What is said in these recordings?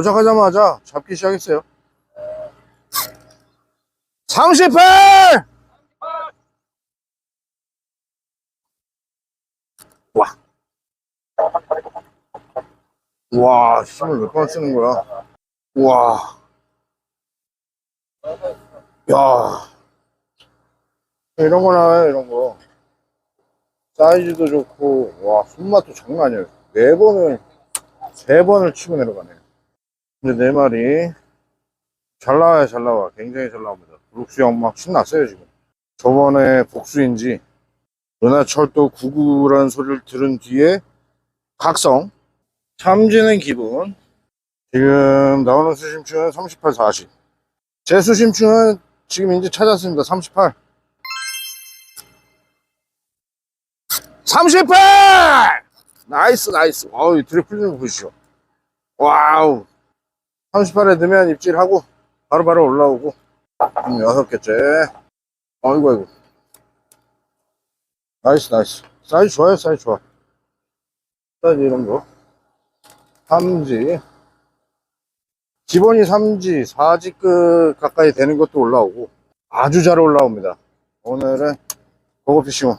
도착하자마자 잡기 시작했어요. 38! 와. 와, 힘을 몇 번 쓰는 거야. 와. 야. 이런 거 나와요, 이런 거. 사이즈도 좋고, 와, 손맛도 장난 아니에요. 네 번을, 세 번을 치고 내려가네. 이제 네 마리. 잘 나와요, 잘 나와. 굉장히 잘 나옵니다. 브룩스 형막 신났어요, 지금. 저번에 복수인지, 은하철도 99라는 소리를 들은 뒤에, 각성. 참지는 기분. 지금 나오는 수심추는 38, 40. 제 수심추는 지금 이제 찾았습니다. 38. 38! 나이스, 나이스. 어우, 드리플 좀 보시죠. 와우. 38에 넣으면 입질하고, 바로 바로 올라오고. 음, 여섯 개째. 아이고, 아이고. 나이스, 나이스. 사이즈 좋아요, 사이즈 좋아. 사이즈 이런 거. 3지. 기본이 3지, 4지급 가까이 되는 것도 올라오고, 아주 잘 올라옵니다. 오늘은 고고피싱.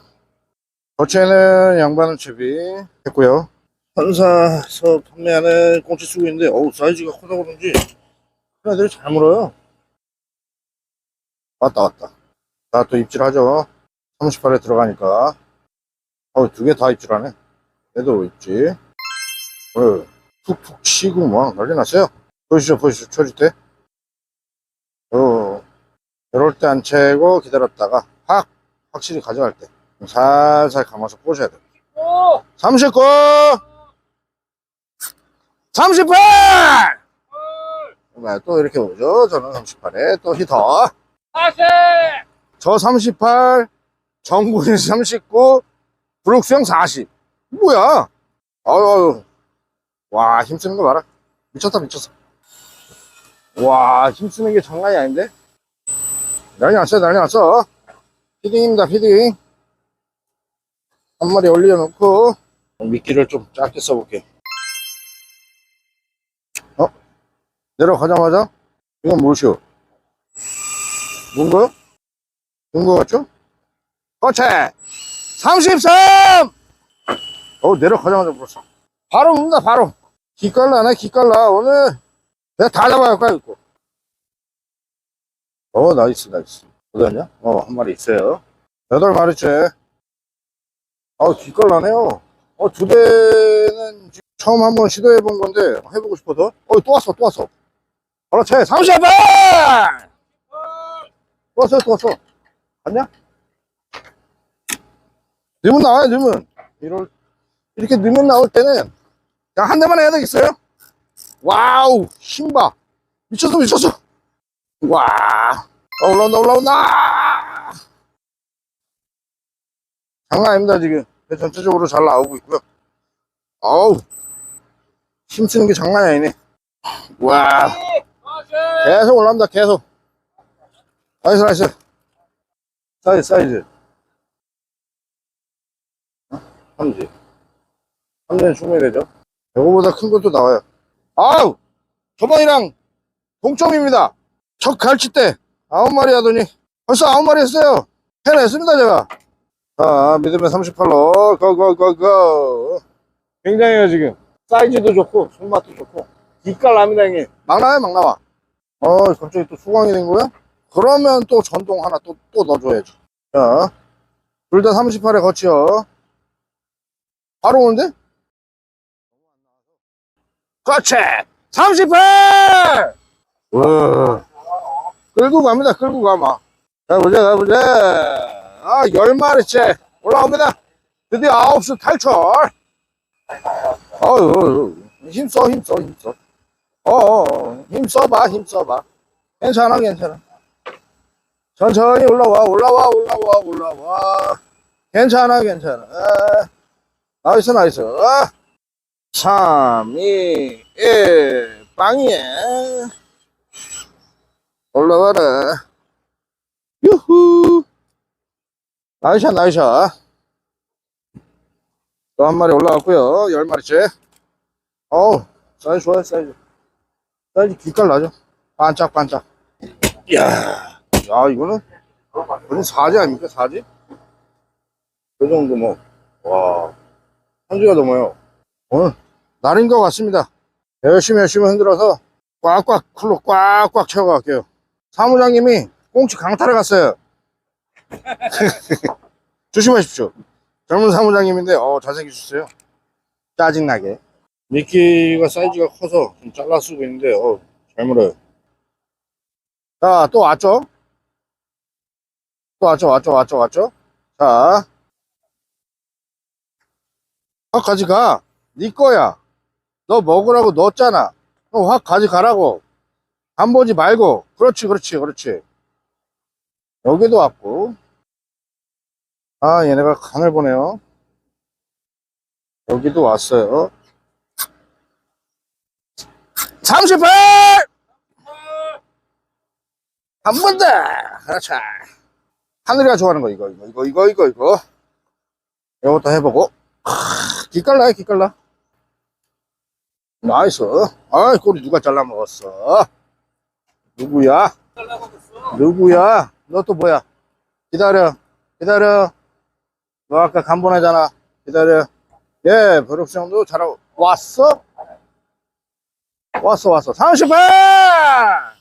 거체는 양반은 채비 했고요. 현사에서 판매하는 꽁치 쓰고 있는데, 어우, 사이즈가 커서 그런지, 애들이 잘 물어요. 왔다, 왔다. 자, 또 입질하죠. 38에 들어가니까. 어우, 두 개 다 입질하네. 얘도 입질. 어, 툭툭 치고 막 난리 났어요. 보시죠, 보시죠, 초지 때. 어, 이럴 때 안 채고 기다렸다가, 확! 확실히 가져갈 때. 살살 감아서 꽂아야 돼. 39! 38! 네, 또 이렇게 오죠. 저는 38에 또 히터. 저 38, 정군이 39, 브룩스형 40. 뭐야? 아유, 아유. 와, 힘쓰는 거 봐라. 미쳤다, 미쳤어. 와, 힘쓰는 게 장난이 아닌데? 난리 났어, 난리 났어. 피딩입니다, 피딩. 한 마리 올려놓고, 미끼를 좀 짧게 써볼게. 어? 내려가자마자, 이건 무엇이오? 뭔가요? 뭔거 같죠? 거체! 33! 어, 내려가자마자 물었어. 바로 묻는다, 바로. 기깔나네, 기깔나. 오늘 내가 다 잡아갈 거야, 이거. 어, 나이스, 나이스. 어디 갔냐? 어, 한 마리 있어요. 여덟 마리째. 어, 기깔나네요. 어, 두 대는 지금 처음 한번 시도해 본 건데, 해보고 싶어서. 어, 또 왔어, 또 왔어. 그렇지, 30번! 또 왔어, 또 왔어. 갔냐? 넣으면 나와요, 넣으면. 이럴, 이렇게 넣으면 나올 때는, 그냥 한 대만 해야 되겠어요? 와우, 힘봐. 미쳤어, 미쳤어. 와, 어, 올라온다, 올라온다. 장난 아닙니다, 지금. 배 전체적으로 잘 나오고 있고요. 어우, 힘쓰는 게 장난이 아니네. 와, 계속 올라옵니다, 계속. 나이스, 나이스. 사이즈, 사이즈. 어? 3지. 3지는 충분히 되죠. 이거보다 큰 것도 나와요. 아우! 저번이랑 동점입니다. 첫 갈치 때 아홉 마리 하더니 벌써 아홉 마리 했어요. 해냈습니다, 제가. 자, 믿음의 38로 고고고고. 굉장해요, 지금. 사이즈도 좋고, 손맛도 좋고. 기깔 납니다, 형님. 막 나와요, 막 나와. 어, 갑자기 또 수강이 된 거야? 그러면 또 전동 하나 또, 또 넣어줘야지. 자, 둘 다 38에 거치요. 바로 오는데? 거치! 38! 와. 끌고 갑니다, 끌고 가, 막. 가보자, 가보자. 아, 열 마리째 올라옵니다. 드디어 아홉 수 탈출. 어유, 힘써, 힘써, 힘써. 어, 힘 써봐, 힘 써봐. 괜찮아, 괜찮아. 천천히 올라와, 올라와, 올라와, 올라와. 괜찮아, 괜찮아. 아, 나이스, 나이스. 아, 3, 2, 1, 빵이야. 올라와라. 유후. 나이샷, 나이샷. 또한 마리 올라왔고요 열 마리째. 어우, 사이즈 좋아요, 사이즈. 사이즈 기깔 나죠? 반짝반짝. 이야, 야, 이거는, 거의 사지 아닙니까? 사지? 그 정도 뭐, 와, 한 주가 넘어요. 오늘, 날인 것 같습니다. 열심히 열심히 흔들어서 꽉꽉, 쿨로 꽉꽉 채워갈게요. 사무장님이 꽁치 강탈에 갔어요. 조심하십시오. 젊은 사무장님인데, 어, 잘생기셨어요. 짜증나게. 미끼가 사이즈가 커서 좀 잘라 쓰고 있는데, 어, 잘 물어요. 자, 또 왔죠? 또 왔죠, 왔죠, 왔죠, 왔죠? 자. 확 가져가. 네 거야. 너 먹으라고 넣었잖아. 너확 가져가라고. 안 보지 말고. 그렇지, 그렇지, 그렇지. 여기도 왔고. 아, 얘네가 간을 보네요. 여기도 왔어요. 38! 한 번 더! 그렇지. 하늘이가 좋아하는 거, 이거, 이거, 이거, 이거, 이거, 이거. 이것도 해보고. 크, 기깔나요, 기깔나. 나이스. 아이, 꼬리 누가 잘라 먹었어? 누구야? 누구야? 너 또 뭐야? 기다려, 기다려. 너 아까 간 보내잖아. 기다려. 예, 버럭스 형도 잘하고. 왔어? 왔어, 왔어. 38!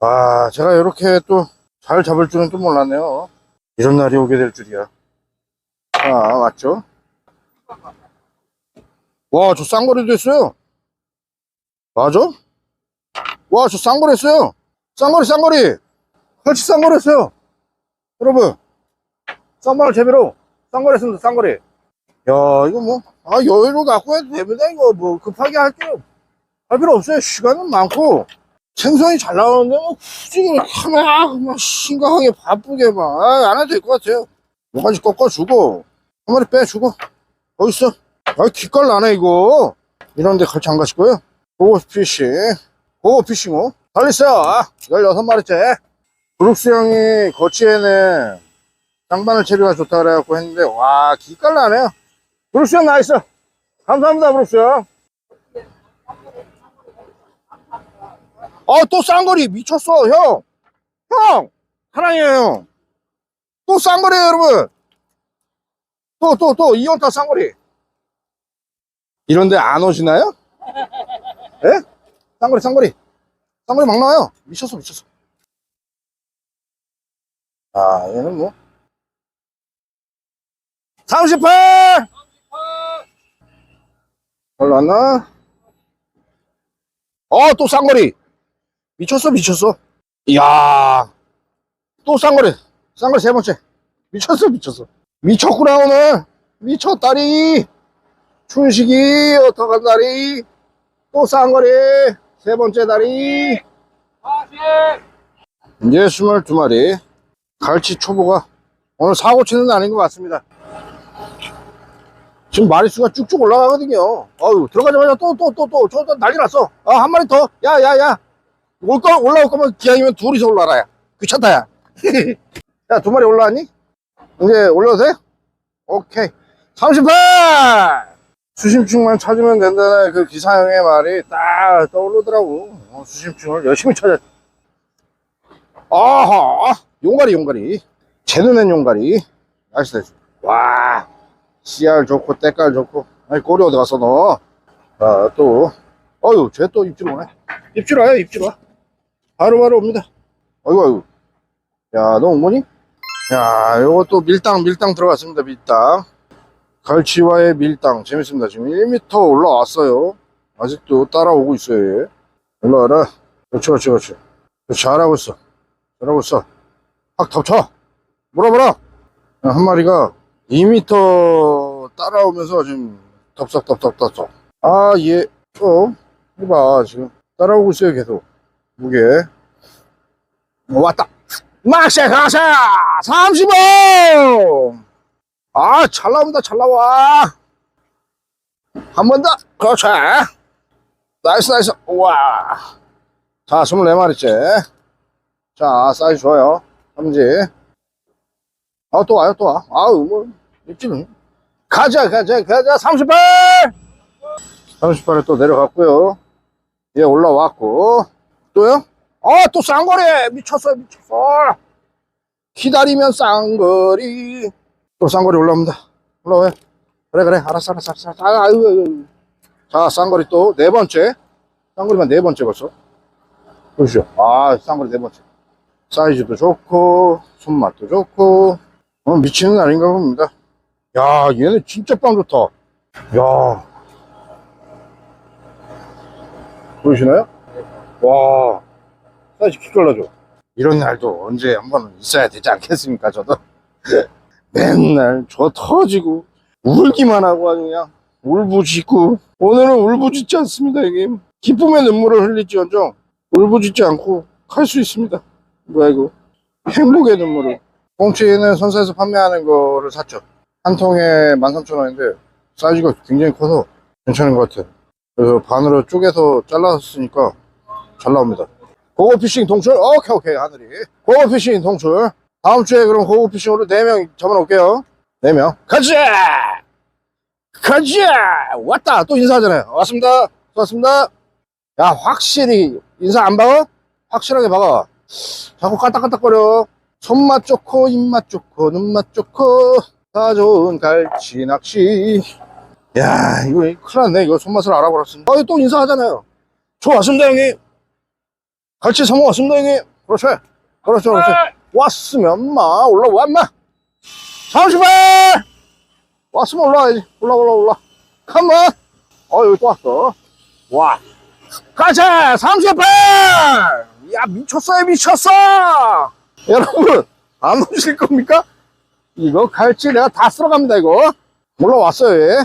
아, 제가 이렇게 또 잘 잡을 줄은 또 몰랐네요. 이런 날이 오게 될 줄이야. 아, 왔죠? 와, 저 쌍거리도 했어요. 맞아? 와, 저 쌍거리 했어요. 쌍거리, 쌍거리. 같이 쌍거리 했어요. 여러분. 쌍거리 재미로. 쌍거리 했습니다, 쌍거리. 야, 이거 뭐, 아, 여유를 갖고 해도 됩니다. 이거 뭐, 급하게 할 게, 할 필요 없어요. 시간은 많고. 생선이 잘 나오는데, 뭐, 굳이 그렇게 하면, 막, 심각하게 바쁘게 막, 아, 안 해도 될 것 같아요. 뭐가지 꺾어주고, 한 마리 빼주고, 어딨어? 아, 기깔 나네, 이거. 이런 데 같이 안 가시고요. 고고 피싱, 고고 피싱호. 달리세요. 16마리째. 브룩스 형이 거치에는 장바늘 체류가 좋다 그래갖고 했는데, 와, 기깔 나네요. 브룩스 형 나이스. 감사합니다, 브룩스 형. 아, 또 쌍거리 미쳤어, 형. 형! 사랑해요, 형. 또 쌍거리에요, 여러분. 또, 또, 또, 이온타 쌍거리. 이런데 안 오시나요? 예? 쌍거리, 쌍거리. 쌍거리 막 나와요. 미쳤어, 미쳤어. 아, 얘는 뭐. 38! 올라왔나? 어, 또 쌍거리. 미쳤어, 미쳤어. 이야. 또 쌍거리. 쌍거리 세 번째. 미쳤어, 미쳤어. 미쳤구나, 오늘. 미쳤다리. 춘식이, 어떡한 다리. 또 쌍거리. 세 번째 다리. 이제 22마리. 갈치 초보가 오늘 사고 치는 날 아닌 것 같습니다. 지금 마리수가 쭉쭉 올라가거든요. 어유 들어가자마자 또, 또, 또, 또, 저, 또 난리 났어. 아, 한 마리 더. 야, 야, 야. 올 거, 올라올 거면 기왕이면 둘이서 올라라, 야. 귀찮다, 야. 야, 두 마리 올라왔니? 이제 돼? 오케이. 38! 수심층만 찾으면 된다는 그 기사형의 말이 딱 떠오르더라고. 어, 수심층을 열심히 찾았. 아하! 용가리, 용가리. 제 눈엔 용가리. 나이스, 나이스. 와. 씨알 좋고, 때깔 좋고. 아니, 꼬리 어디 갔어, 너? 아, 또. 어유, 쟤 또 입질 오네. 입질 와요, 입질 와. 바로바로 옵니다. 어이구, 어이구. 야, 너 어머니? 야, 요것도 밀당, 밀당 들어갔습니다, 밀당. 갈치와의 밀당. 재밌습니다. 지금 1m 올라왔어요. 아직도 따라오고 있어요, 얘. 올라와라. 그렇지, 그렇지, 그렇지. 잘하고 있어. 잘하고 있어. 확 덮쳐. 물어보라. 야, 한 마리가 2m 따라오면서 지금 덥석덥석덥석. 아, 얘, 어, 이봐, 지금 따라오고 있어요, 계속. 무게. 어, 왔다. 막샤 가샤 35! 아, 잘 나온다, 잘 나와. 한 번 더. 그렇지. 나이스, 나이스. 우와. 자, 24마리째. 자, 사이즈 좋아요. 삼지. 아, 또 와요, 또 와. 아우, 뭐, 입 지는. 가자, 가자, 가자. 38! 38에 또 내려갔고요. 얘 올라왔고. 또요? 아, 또 쌍거리! 미쳤어, 미쳤어! 기다리면 쌍거리. 또 쌍거리 올라옵니다. 올라와요. 그래, 그래. 알았어, 알았어, 알았어. 아, 아유, 아유. 자, 쌍거리 또 네 번째. 쌍거리만 네 번째 벌써. 보시죠. 아, 쌍거리 네 번째. 사이즈도 좋고, 손맛도 좋고, 어, 미치는 날인가 봅니다. 야, 얘네 진짜 빵 좋다. 야. 보이시나요? 와, 사이즈 기깔나죠? 이런 날도 언제 한 번은 있어야 되지 않겠습니까, 저도? 맨날 저 터지고, 울기만 하고 아주 그냥 울부짖고, 오늘은 울부짖지 않습니다, 형님. 기쁨의 눈물을 흘릴지언정, 울부짖지 않고 갈 수 있습니다. 뭐야, 이거. 행복의 눈물을. 꽁치는 선사에서 판매하는 거를 샀죠. 한 통에 13,000원인데, 사이즈가 굉장히 커서 괜찮은 것 같아요. 그래서 반으로 쪼개서 잘랐으니까 잘 나옵니다. 고고 피싱 동출? 오케이, 오케이, 하늘이. 고고 피싱 동출. 다음 주에 그럼 고고 피싱으로 4명 잡아놓을게요. 4명. 가자! 가자! 왔다! 또 인사하잖아요. 왔습니다. 왔습니다. 야, 확실히 인사 안 박아? 확실하게 박아. 자꾸 까딱까딱거려. 손맛 좋고, 입맛 좋고, 눈맛 좋고, 다 좋은 갈치 낚시. 야, 이거 큰일 났네. 이거 손맛을 알아버렸습니다. 아, 또 인사하잖아요. 저 왔습니다, 형님. 갈치 사모 왔습니다, 형님. 그렇죠. 그렇죠, 그렇죠. 왔으면, 마, 올라와, 마. 30발! 왔으면 올라와야지. 올라, 올라, 올라. 컴온! 어, 여기 또 왔어. 와. 가자! 30발! 야, 미쳤어요, 미쳤어! 여러분, 안 오실 겁니까? 이거 갈치 내가 다 쓸어갑니다, 이거. 올라왔어요, 얘.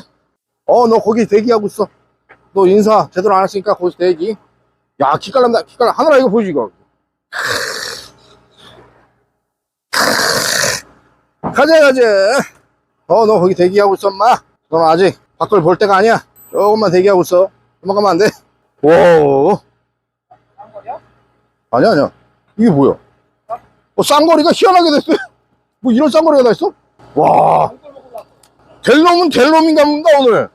어, 너 거기 대기하고 있어. 너 인사 제대로 안 했으니까 거기서 대기. 야, 기깔난다, 기깔나. 하늘아, 이거 보이지, 이거. 가자, 가자. 어, 너 거기 대기하고 있어, 엄마. 넌 아직 밖을 볼 때가 아니야. 조금만 대기하고 있어. 도망가면 안 돼. 오. 아니야, 아니야. 이게 뭐야? 어, 쌍거리가 희한하게 됐어요. 뭐 이런 쌍거리가 다 있어? 와. 될 놈은 될 놈인가 봅니다, 오늘.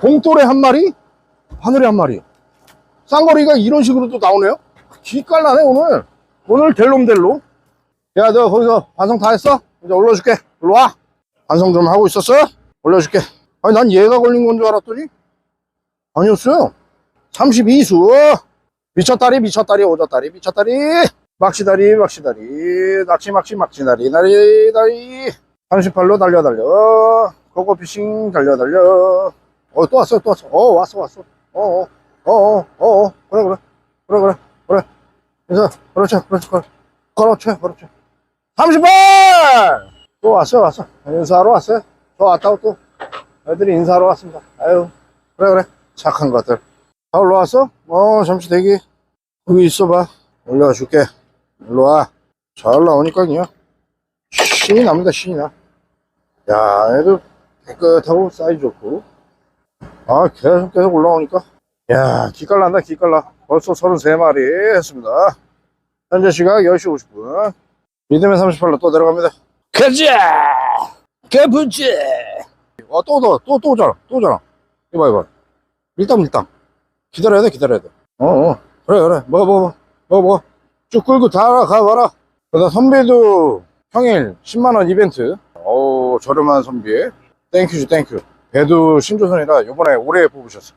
봉돌에 한 마리, 하늘에 한 마리. 쌍거리가 이런 식으로 또 나오네요? 기깔나네, 오늘. 오늘 될 놈, 될 놈. 야, 너 거기서 반성 다 했어? 이제 올려줄게. 일로 와. 반성 좀 하고 있었어? 올려줄게. 아니, 난 얘가 걸린 건 줄 알았더니, 아니었어요. 32수. 미쳤다리, 미쳤다리, 오졌다리, 미쳤다리. 막시다리, 막시다리. 낚시, 막시, 막시다리, 나리, 다리. 38로 달려, 달려. 고고 피싱 달려, 달려. 어, 또 왔어, 또 왔어. 어, 왔어, 왔어. 어, 어, 어, 어, 어, 어. 그래, 그래. 그래, 그래, 그래. 그래서, 그렇지, 그렇지. 그렇지, 그렇지. 30번! 또 왔어, 왔어. 인사하러 왔어요. 또 왔다고 또. 애들이 인사하러 왔습니다. 아유, 그래, 그래. 착한 것들. 다 올라왔어? 어, 잠시 대기. 여기 있어봐. 올려줄게. 일로 와. 잘 나오니까요. 신이 납니다, 신이 나. 야, 애들 깨끗하고 사이즈 좋고. 아, 계속 계속 올라오니까. 야, 기깔난다, 기깔나. 벌써 33마리 했습니다. 현재 시각 10시 50분. 리듬의 38로 또 내려갑니다. 가자! 가보자! 어, 또, 또, 또, 또 오잖아. 또 오잖아. 이봐, 이봐. 밀당, 밀당. 기다려야 돼, 기다려야 돼. 어, 어. 그래, 그래. 먹어, 먹어, 먹어, 먹어. 쭉 끌고 다 가봐라. 그다 선비도 평일 10만원 이벤트. 어우, 저렴한 선비에. 땡큐지, 땡큐. 배도 신조선이라 요번에 올해 뽑으셨어.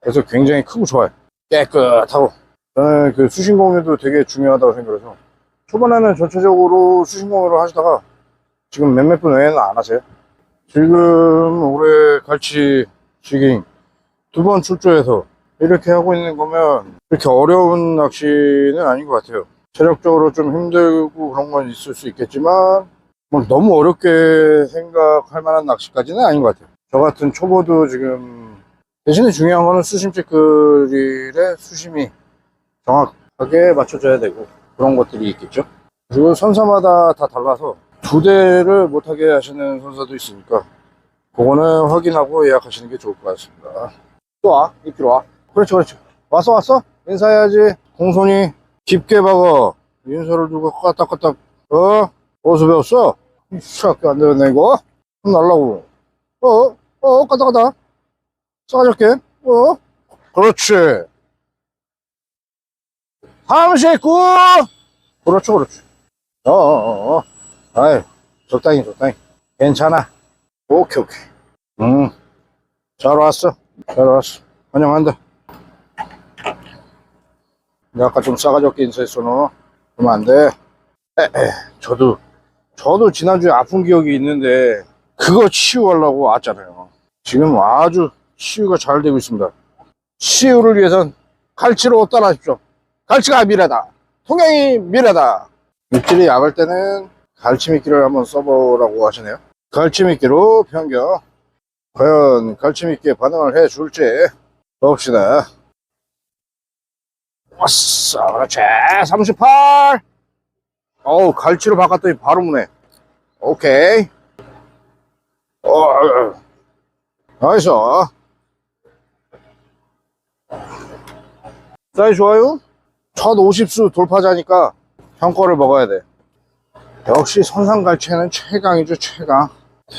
그래서 굉장히 크고 좋아요. 깨끗하고. 저는 그 수신 공유도 되게 중요하다고 생각해서. 초반에는 전체적으로 수신 공유를 하시다가 지금 몇몇 분 외에는 안 하세요. 지금 올해 갈치 지깅 두 번 출조해서 이렇게 하고 있는 거면 이렇게 어려운 낚시는 아닌 것 같아요. 체력적으로 좀 힘들고 그런 건 있을 수 있겠지만 뭐 너무 어렵게 생각할 만한 낚시까지는 아닌 것 같아요. 저 같은 초보도 지금 대신에 중요한 거는 수심 체크릴의 수심이 정확하게 맞춰져야 되고 그런 것들이 있겠죠. 그리고 선사마다 다 달라서 두 대를 못하게 하시는 선사도 있으니까 그거는 확인하고 예약하시는 게 좋을 것 같습니다. 또 와, 이끼로 와. 그렇죠, 그렇죠. 왔어, 왔어? 인사해야지. 공손히 깊게 박어. 인사를 두고 까딱까딱, 어? 어디서 배웠어? 이 학교 안 되었네, 이거? 좀 날라고. 어? 어? 까딱까딱. 싸가지게. 어? 그렇지. 39! 그렇죠, 그렇지. 어, 어, 어, 어. 아이, 적당히, 적당히. 괜찮아. 오케이, 오케이. 음, 잘 왔어. 잘 왔어. 환영한다. 아까 좀 싸가지 없게 인사했어, 너. 그러면 안 돼. 에, 에, 저도, 저도 지난주에 아픈 기억이 있는데, 그거 치유하려고 왔잖아요. 지금 아주 치유가 잘 되고 있습니다. 치유를 위해선 갈치로 따라하십시오. 갈치가 미래다. 통영이 미래다. 육질이 약할 때는 갈치 미끼를 한번 써보라고 하시네요. 갈치 미끼로 변경. 과연 갈치 미끼에 반응을 해 줄지 봅시다. 왔어. 그렇지. 38. 어우, 갈치로 바꿨더니 바로 무네. 오케이. 어, 나이스. 사이 좋아요? 첫 50수 돌파자니까 형 거를 먹어야 돼. 역시 선상갈치는 최강이죠, 최강.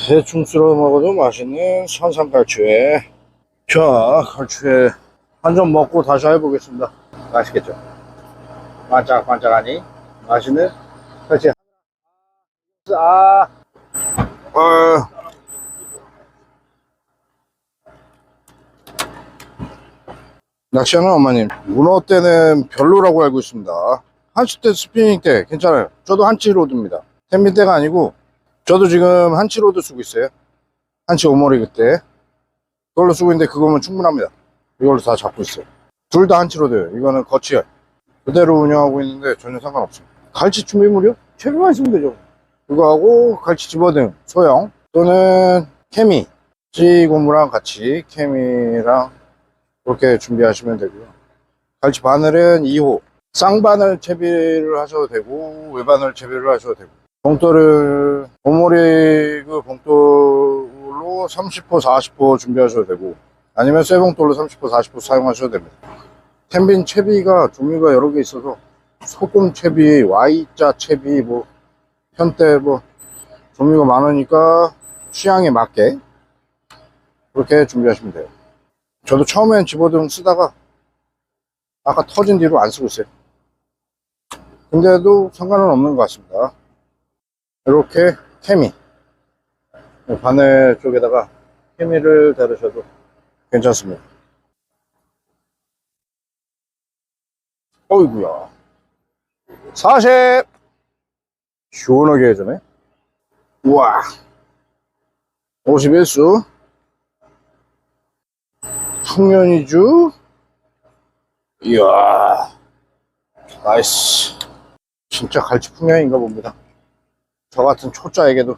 대충 쓸어 먹어도 맛있는 선상갈치회. 자, 갈치회 한 점 먹고 다시 해보겠습니다. 맛있겠죠? 반짝반짝하니? 맛있는 갈치. 아, 어, 낚시하는 어머님 문어 때는 별로라고 알고 있습니다. 한치 때 스피닝 때 괜찮아요. 저도 한치 로드입니다. 텐빈 때가 아니고 저도 지금 한치 로드 쓰고 있어요. 한치 오머리 그때. 그걸로 쓰고 있는데 그거면 충분합니다. 이걸로 다 잡고 있어요 둘 다 한치 로드예요 이거는 거치열 그대로 운영하고 있는데 전혀 상관없습니다 갈치 준비물이요? 채비만 있으면 되죠 그거하고 갈치 집어등 소형 또는 케미 찌고무랑 같이 케미랑 그렇게 준비하시면 되고요. 갈치 바늘은 2호. 쌍바늘 채비를 하셔도 되고, 외바늘 채비를 하셔도 되고. 봉돌을, 오모리 그 봉돌로 30호, 40호 준비하셔도 되고, 아니면 쇠봉돌로 30호, 40호 사용하셔도 됩니다. 텐빈 채비가 종류가 여러 개 있어서, 소금 채비, Y자 채비, 뭐, 현대 뭐, 종류가 많으니까 취향에 맞게 그렇게 준비하시면 돼요. 저도 처음엔 집어등 쓰다가 아까 터진 뒤로 안 쓰고 있어요. 근데도 상관은 없는 것 같습니다. 이렇게 케미 바늘 쪽에다가 케미를 다루셔도 괜찮습니다. 어이구야. 40 시원하게 해주네. 우와. 51수. 풍년이주. 이야. 나이스. 진짜 갈치 풍년인가 봅니다. 저 같은 초짜에게도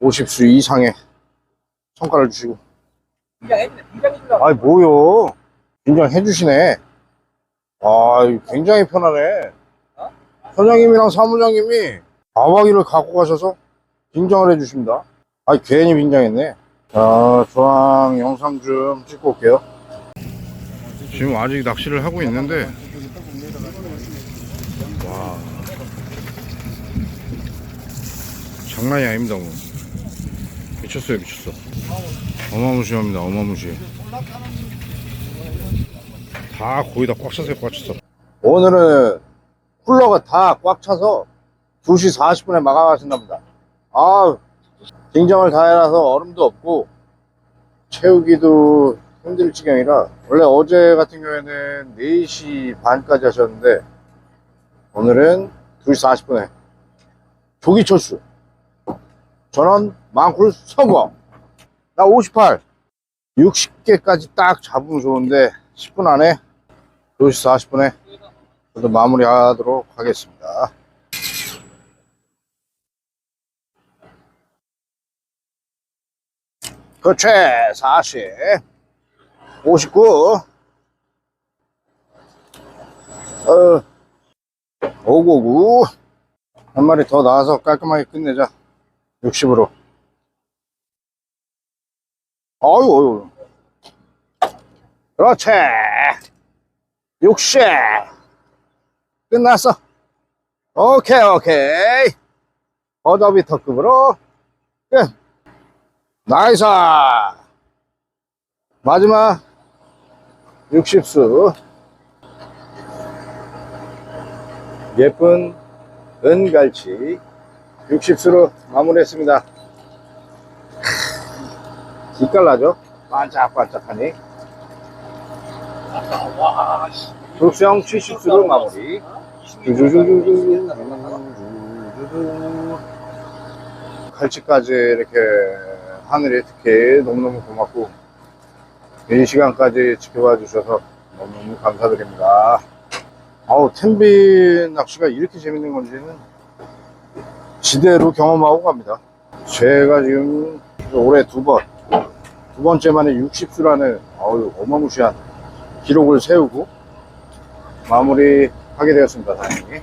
50수 이상의 성과를 주시고 아이 뭐요? 인정해 주시네. 아 굉장히 편하네. 선장님이랑 사무장님이 아와기를 갖고 가셔서 인정을 해 주십니다. 아 괜히 빈장했네. 자, 저랑 영상 좀 찍고 올게요. 지금 아직 낚시를 하고 있는데, 와, 장난이 아닙니다, 오늘. 미쳤어요, 미쳤어. 어마무시합니다, 어마무시. 다 거의 다 꽉 찼어요, 꽉 찼어. 오늘은 쿨러가 다 꽉 차서 2시 40분에 마감하신답니다. 아, 긴장을 다 해놔서 얼음도 없고 채우기도 힘들 지경이라 원래 어제 같은 경우에는 4시 반까지 하셨는데 오늘은 2시 40분에 조기 철수 전원 망쿨 성공 나 58 60개까지 딱 잡으면 좋은데 10분 안에 2시 40분에 저도 마무리하도록 하겠습니다. 그렇지. 40 59 어, 599 한 마리 더 나와서 깔끔하게 끝내자. 60으로 어유 어유. 그렇지. 60 끝났어. 오케이 오케이. 어더비터급으로. 끝. 나이스. 마지막 60수. 예쁜 은갈치 60수로 마무리했습니다 기깔나죠? 반짝반짝하니 독성 70수로 마무리. 칼치까지 이렇게 하늘이 특히 너무너무 고맙고 이 시간까지 지켜봐 주셔서 너무너무 감사드립니다. 아우 텐비 낚시가 이렇게 재밌는 건지는 지대로 경험하고 갑니다. 제가 지금 올해 두 번, 두 번째 만에 60수라는 아우 어마무시한 기록을 세우고 마무리하게 되었습니다. 다행히.